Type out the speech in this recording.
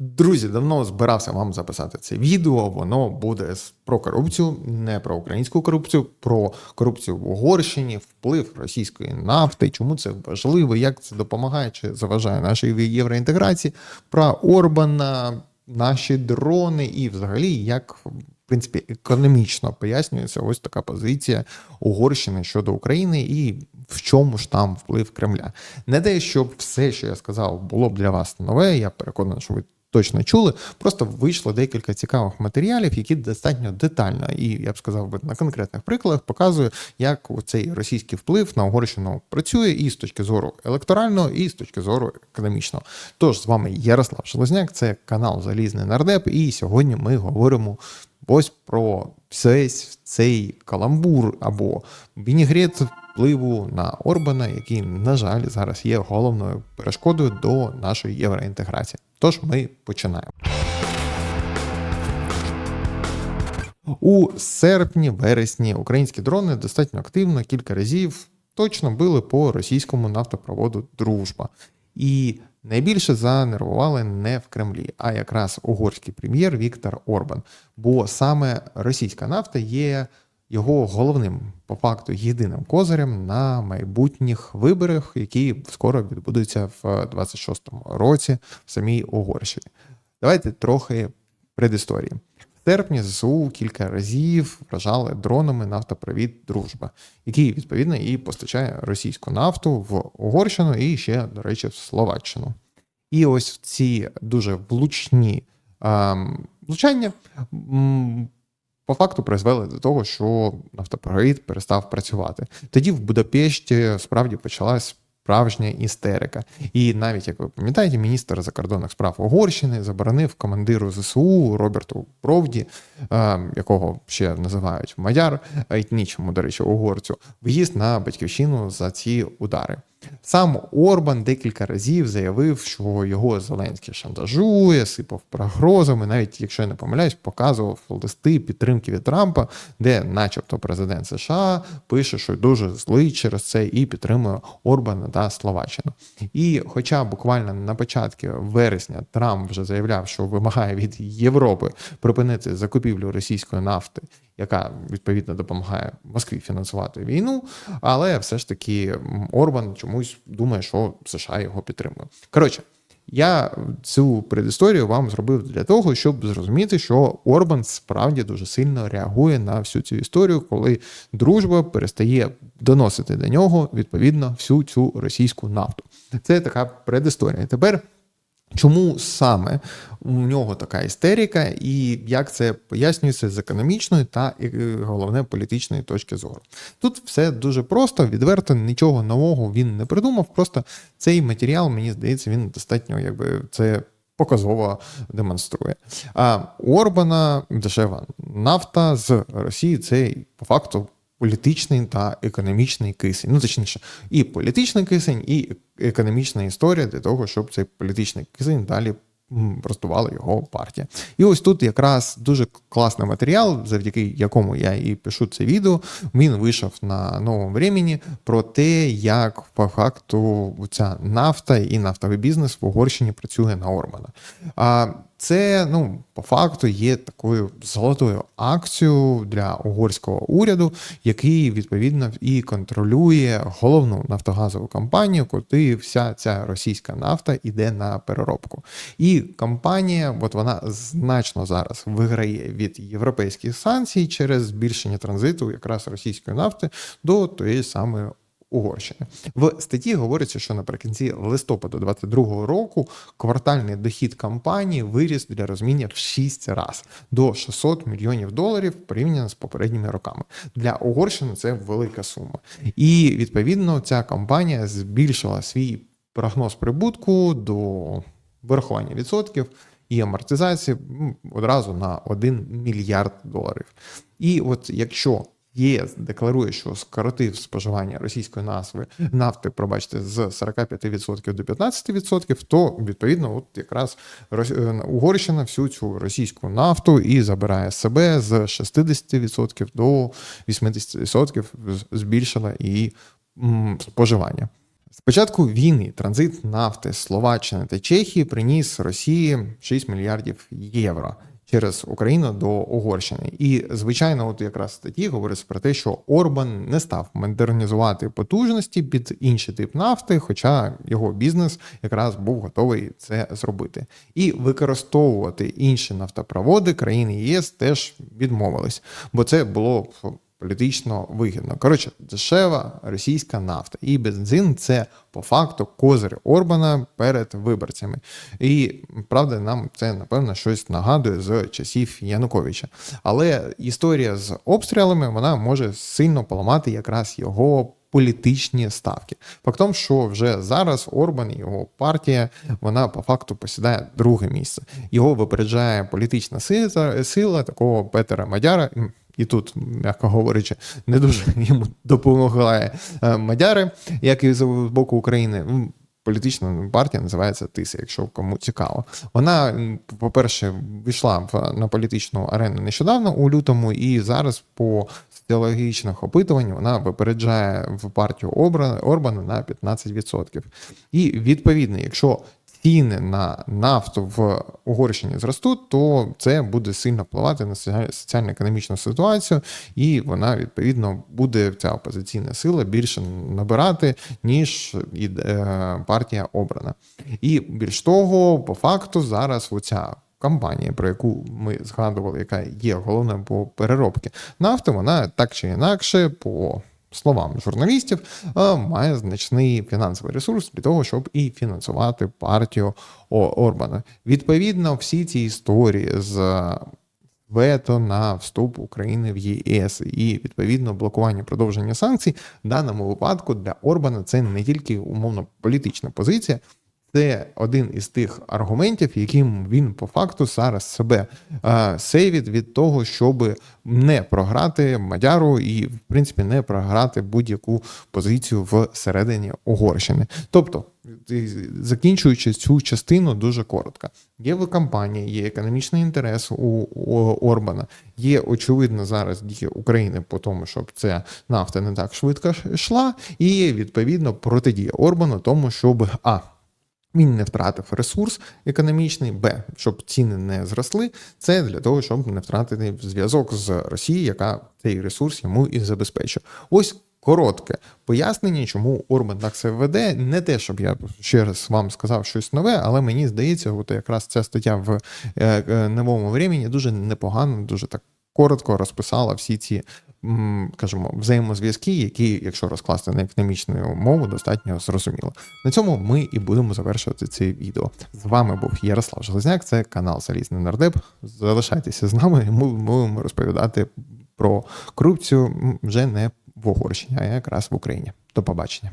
Друзі, давно збирався вам записати це відео. Воно буде про корупцію, не про українську корупцію, про корупцію в Угорщині, вплив російської нафти, чому це важливо, як це допомагає чи заважає нашій євроінтеграції, про Орбана, наші дрони і взагалі як. В принципі, економічно пояснюється ось така позиція Угорщини щодо України і в чому ж там вплив Кремля. Не те, щоб все, що я сказав, було б для вас нове. Я переконаний, що ви точно чули. Просто вийшло декілька цікавих матеріалів, які достатньо детально, і я б сказав би на конкретних прикладах показує, як цей російський вплив на Угорщину працює і з точки зору електорального, і з точки зору економічного. Тож з вами Ярослав Железняк, це канал Залізний Нардеп, і сьогодні ми говоримо. Ось про весь цей каламбур або вінігрет впливу на Орбана, який, на жаль, зараз є головною перешкодою до нашої євроінтеграції. Тож ми починаємо. У серпні-вересні українські дрони достатньо активно кілька разів точно били по російському нафтопроводу Дружба. І найбільше занервували не в Кремлі, а якраз угорський прем'єр Віктор Орбан. Бо саме російська нафта є його головним, по факту, єдиним козирем на майбутніх виборах, які скоро відбудуться в 26-му році в самій Угорщині. Давайте трохи предісторії. В серпні ЗСУ кілька разів вражали дронами нафтопровід Дружба, який відповідно і постачає російську нафту в Угорщину і ще, до речі, в Словаччину. І ось ці дуже влучні ем, влучання по факту призвели до того, що нафтопровід перестав працювати. Тоді в Будапешті справді почалась справжня істерика. І навіть як ви пам'ятаєте, міністр закордонних справ Угорщини заборонив командиру ЗСУ Роберту Провді, е, якого ще називають Маяр, етнічному, до речі, угорцю, в'їзд на батьківщину за ці удари. Сам Орбан декілька разів заявив, що його Зеленський шантажує, сипав прогрозами, навіть якщо я не помиляюсь, показував листи підтримки від Трампа, де, начебто, президент США пише, що дуже злий через це і підтримує Орбана та Словаччину. І, хоча буквально на початку вересня Трамп вже заявляв, що вимагає від Європи припинити закупівлю російської нафти яка відповідно допомагає Москві фінансувати війну, але все ж таки Орбан чомусь думає, що США його підтримує. Коротше. Я цю предісторію вам зробив для того, щоб зрозуміти, що Орбан справді дуже сильно реагує на всю цю історію, коли дружба перестає доносити до нього відповідно всю цю російську нафту. Це така предісторія. Тепер Чому саме у нього така істерика, і як це пояснюється з економічної та головне політичної точки зору? Тут все дуже просто, відверто, нічого нового він не придумав. Просто цей матеріал, мені здається, він достатньо якби це показово демонструє. А у Орбана дешева нафта з Росії це по факту політичний та економічний кисень. Ну, точніше, і політичний кисень, і економічна історія для того, щоб цей політичний кисень далі простувала його партія. І ось тут якраз дуже класний матеріал, завдяки якому я і пишу це відео. Він вийшов на новому времені про те, як по факту ця нафта і нафтовий бізнес в Угорщині працює на Ормана. А це ну по факту є такою золотою акцією для угорського уряду, який відповідно і контролює головну нафтогазову компанію, куди вся ця російська нафта йде на переробку. І компанія, от вона значно зараз виграє від європейських санкцій через збільшення транзиту якраз російської нафти до тієї самої Угорщини. В статті говориться, що наприкінці листопада 2022 року квартальний дохід компанії виріс для розуміння в 6 разів до 600 мільйонів доларів порівняно з попередніми роками. Для Угорщини це велика сума. І відповідно ця компанія збільшила свій прогноз прибутку до вирахування відсотків. І амортизації одразу на 1 мільярд доларів. І от якщо ЄС декларує, що скоротив споживання російської назви нафти, пробачте, з 45% до 15%, то відповідно, от якраз е, Угорщина всю цю російську нафту і забирає себе з 60% до 80% збільшила її споживання. З початку війни транзит нафти Словаччини та Чехії приніс Росії 6 мільярдів євро через Україну до Угорщини. І звичайно, от якраз статті говорить про те, що Орбан не став модернізувати потужності під інший тип нафти, хоча його бізнес якраз був готовий це зробити. І використовувати інші нафтопроводи країни ЄС теж відмовились, бо це було політично вигідно. Коротше, дешева російська нафта і бензин це по факту козир Орбана перед виборцями. І правда, нам це напевно щось нагадує з часів Януковича. Але історія з обстрілами вона може сильно поламати якраз його. Політичні ставки. Фактом, що вже зараз Орбан і його партія вона по факту посідає друге місце. Його випереджає політична сила, сила такого Петера Мадяра. І тут, м'яко говорячи, не дуже йому допомагає е, Мадяри, як і з боку України. Політична партія називається Тиса, якщо кому цікаво. Вона, по-перше, війшла на політичну арену нещодавно у лютому, і зараз по соціологічних опитувань вона випереджає в партію Орбана на 15%. І відповідно, якщо ціни на нафту в Угорщині зростуть, то це буде сильно впливати на соціально-економічну ситуацію, і вона відповідно буде ця опозиційна сила більше набирати, ніж е, партія обрана. І більш того, по факту зараз оця Компанія, про яку ми згадували, яка є головною по переробці нафти, вона так чи інакше, по словам журналістів, е, має значний фінансовий ресурс для того, щоб і фінансувати партію Орбана. Відповідно, всі ці історії з вето на вступ України в ЄС і відповідно блокування продовження санкцій в даному випадку для Орбана це не тільки умовно політична позиція. Це один із тих аргументів, яким він по факту зараз себе е, сейвить від того, щоб не програти Мадяру і, в принципі, не програти будь-яку позицію всередині Угорщини. Тобто, закінчуючи цю частину дуже коротко. Є в кампанії, є економічний інтерес у Орбана, є очевидно зараз дії України по тому, щоб ця нафта не так швидко йшла, і відповідно протидія Орбану тому, щоб а. Він не втратив ресурс економічний, б, щоб ціни не зросли. Це для того, щоб не втратити зв'язок з Росією, яка цей ресурс йому і забезпечує. Ось коротке пояснення, чому Орбан так себе веде. Не те, щоб я ще раз вам сказав щось нове, але мені здається, от якраз ця стаття в е, е, новому времені дуже непогано, дуже так коротко розписала всі ці. м, Кажемо, взаємозв'язки, які, якщо розкласти на економічну мову, достатньо зрозуміло. На цьому ми і будемо завершувати це відео. З вами був Ярослав Железняк, це канал Залізний Нардеп. Залишайтеся з нами, і ми будемо розповідати про корупцію вже не в Угорщині, а якраз в Україні. До побачення.